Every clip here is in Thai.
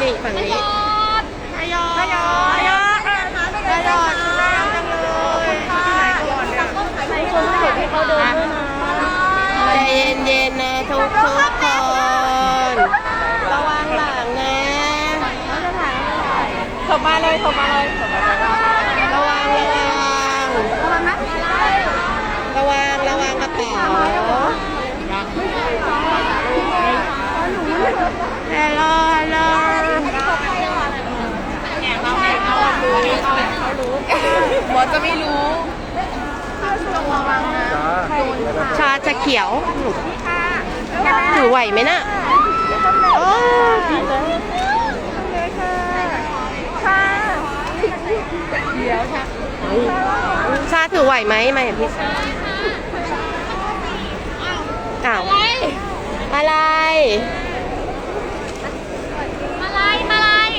นี่ฝั่งนี้ทยอยทยอยทยอยทยอยจังเลยใส่คนเด็กให้เขาเดินด้วยนะใจเย็นๆนะทุกๆคนระวังหลังนะถมมาเลยถมมาเลยถมมาเลยระวังระวังระวังนะ ระวังระวังกระเป๋าฮัลโหลฮัลโหลบอจะไม่รู้ระวังนะชาจะเขียวหนูไหวไหมน่ะโอ้ค่ะชาถือไหวไหมไม่เห็นพี่ อ้าวอะไรมาลายมาลาย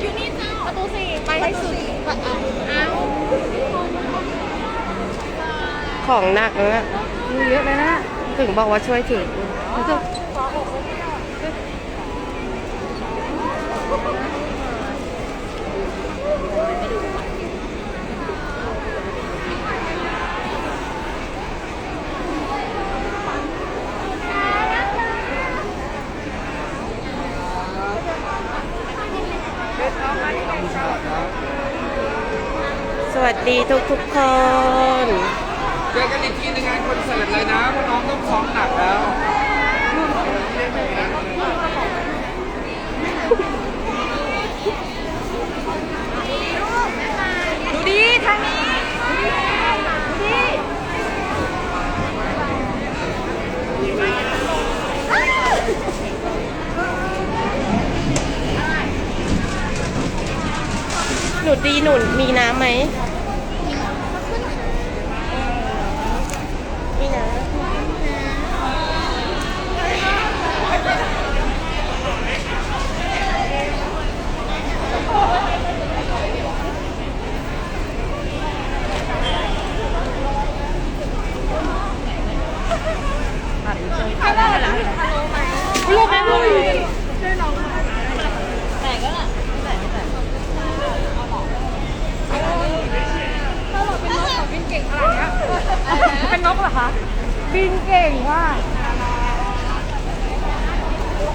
อยู่นี่เจ้าประตูสี่ไปให้สุดเอาของหนักนะเยอะเลยนะ ถึงบอกว่าช่วยถือ ดีทุกทุกๆคน เจอกันอีกทีในงานคอนเสิร์ตเลยนะเพราะน้องต้องซ้อมหนักแล้ว ดูดีทางนี้ดูดี หนูดีหนุนมีน้ำไหมมีน้ำ เป็นนกเหรอคะ บินเก่งว่ะ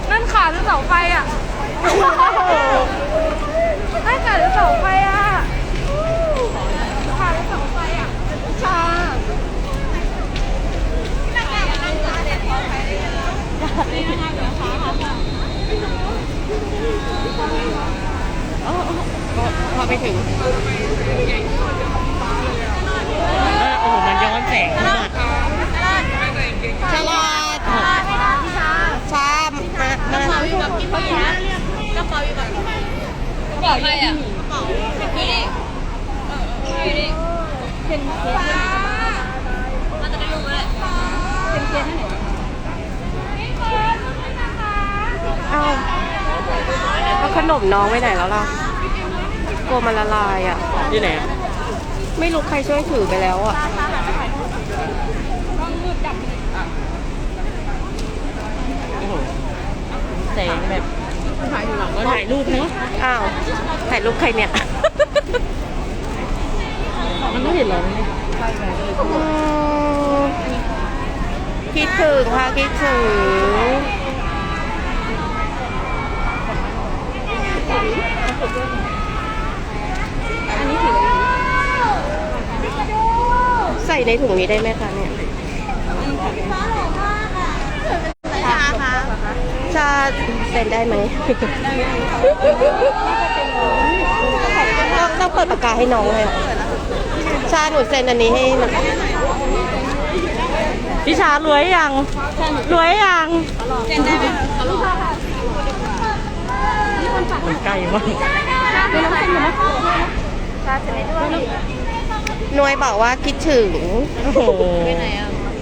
นั่นขาหรือเสาไฟอะนั่นขาหรือเสาไฟอะขาหรือเสาไฟอะชา พอไปถึง โอ้โห มันย้อนแสงมาก ชาลอดชามมามา กระเป๋าอยู่กับพี่พี่นะกระเป๋าอยู่กับพี่พี่กระเป๋าใครอะกระเป๋าพี่นี่เออเออพี่นี่เป็นเคสมาจะได้รู้เลยเป็นเคสที่ไหนนี่เฟิร์นนะคะ เอ้าแล้วข นมน้องไปไหนแล้วล่ะกลัวมันละลายอะที่ไหนไม่รู้ใครช่วยถือไปแล้วอะ โอ้โหแสงแบบถ่ายอยู่หลังก็ถ่ายรูปเนาะอ้าวถ่ายรูปใครเนี่ย มันไม่เห็นหรอเนี่ยอืมคิดถึงค่ะคิดถึง ใส่ในถุงนี้ได้ไหมคะเนี่ยชาเซ็นได้ไหมต้องต้องเปิดปากกาให้น้องเลยเหรอชาหนูเซ็นอันนี้ให้หน่อยพี่ชารวยยังรวยยังเซ็นได้ไหม มันไกลมากหนวยบอกว่าคิดถึงโอ้โห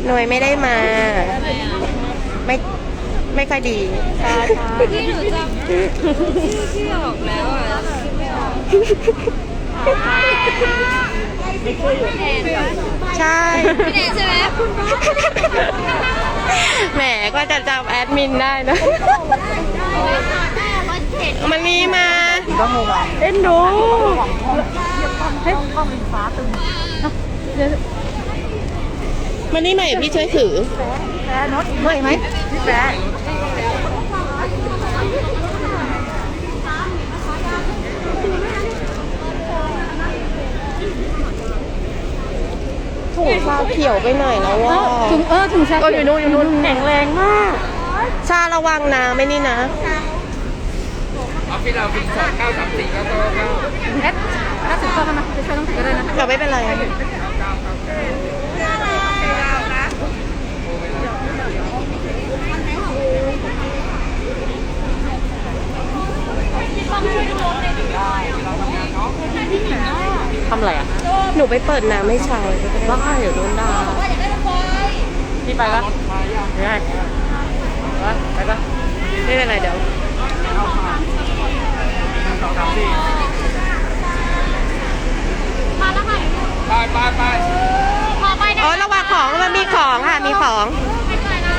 หนวยไม่ได้มา ไม่ไม่ค่อยดีชาชาที่หนูจำชื่อที่ออกแล้วอะพี่แนนใช่พี่แนนใช่ไหมแหมก็จะจำแอดมินได้นะ มันมีมาเอ็นดูมันนี่ใหม่พี่ช่วยถือด้วยไหมพี่แป๊ะถุงชาเขียวไปหน่อยแล้วว่าถุงเออถุงชาก็อยู่นู่นอยู่นู่นแข็งแรงมาก ชาระวังนะไม่นี่นะ ออฟฟิศเราฟินสองเก้าสามสี่เก้าเก้าเก้าเอสถ้าสุดก็มาจะใช้ต้องถือก็ได้นะเราไม่เป็นไรทำอะไรอะ หนูไปเปิดน้ำให้ชายบ้าเดี๋ยวโดนด่าพี่ไปปะไม่ได้ไปไปปะไม่เป็นไรเดี๋ยว สองสามสี่มาแล้วค่ะไปไปไปพอไปได้อ๋อระวังของมันมีของค่ะ มีของไปหน่อยนะ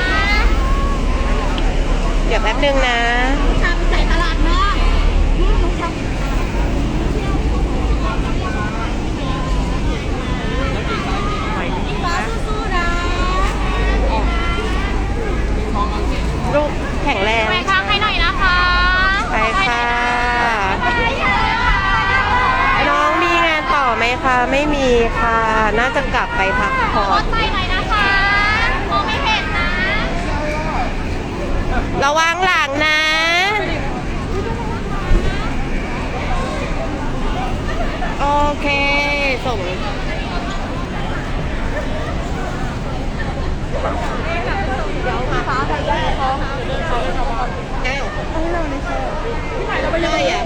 เดี๋ยวแป๊บนึงนะชาไปใส่ตลาดเนาะฟ้าสู้ๆนะ ลูกแข็งแรง ไปทางให้หน่อยนะคะ ไปค่ะ น้องมีงานต่อไหม คะไม่มีค่ะ น่าจะกลับไปพักผ่อรนถไฟหน่อยนะคะมองไม่เห็นนะ ระวังหลังนะ โอเค ส่ง อ้าวไม่ได้อะ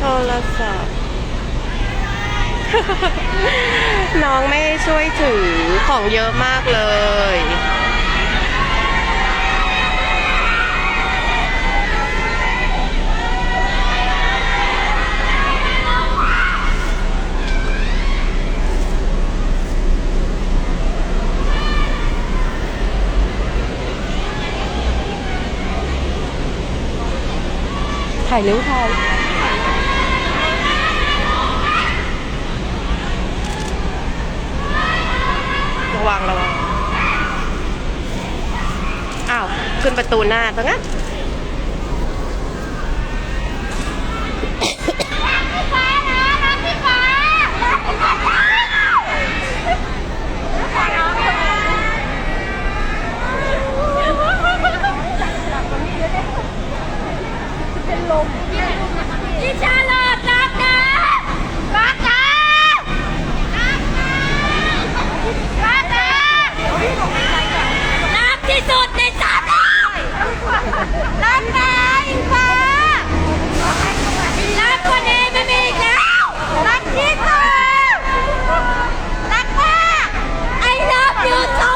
โทรศัพท์ น้องไม่ช่วยถือของ เยอะมากเลย ถ่ายนิ้วถ่ายระ วังระวังอ้าวขึ้นประตูหน้าตรงนั้นดิชาลอดรักนะรักนะรักนะรัก ที่สุดในสามโลกรักนะอิงฟ้ารักคนนี้ไม่มีอีกแล้วรักที่สุดรักมาก I love you so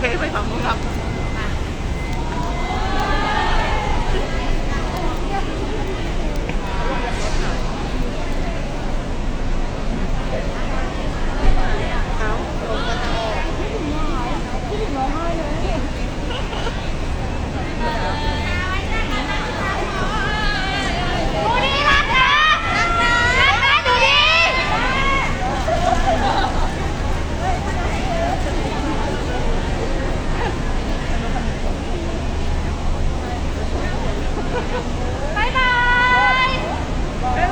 เคไปฝั่งนู้นครับ ดูดีรักนะรักนะรักนะดูดี บ๊ายบาย เฮ้ย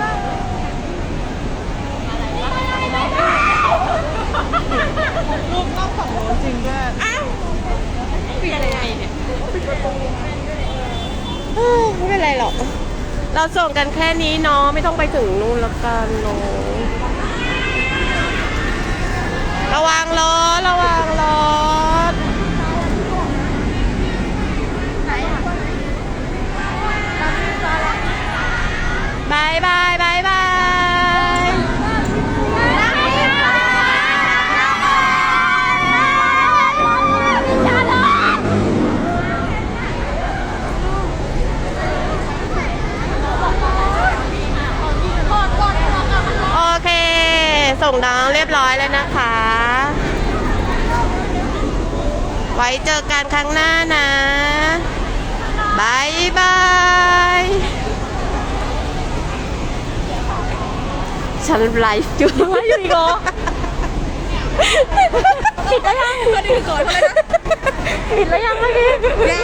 ไม่เป็นไรหรอก เราส่งกันแค่นี้เนาะไม่ต้องไปถึงนู่นละกันเนาะระวังล้อระวังล้อบายบายบายบาย โอเค ส่งน้องเรียบร้อยแล้วนะคะ ไว้เจอกันครั้งหน้านะบายบายฉันไลฟ์อยู่ไลฟ์อยู่อีกเหรอผิดแล้วยังก็ดีก่อนเลยนะผิดแล้วยังเมื่อกี้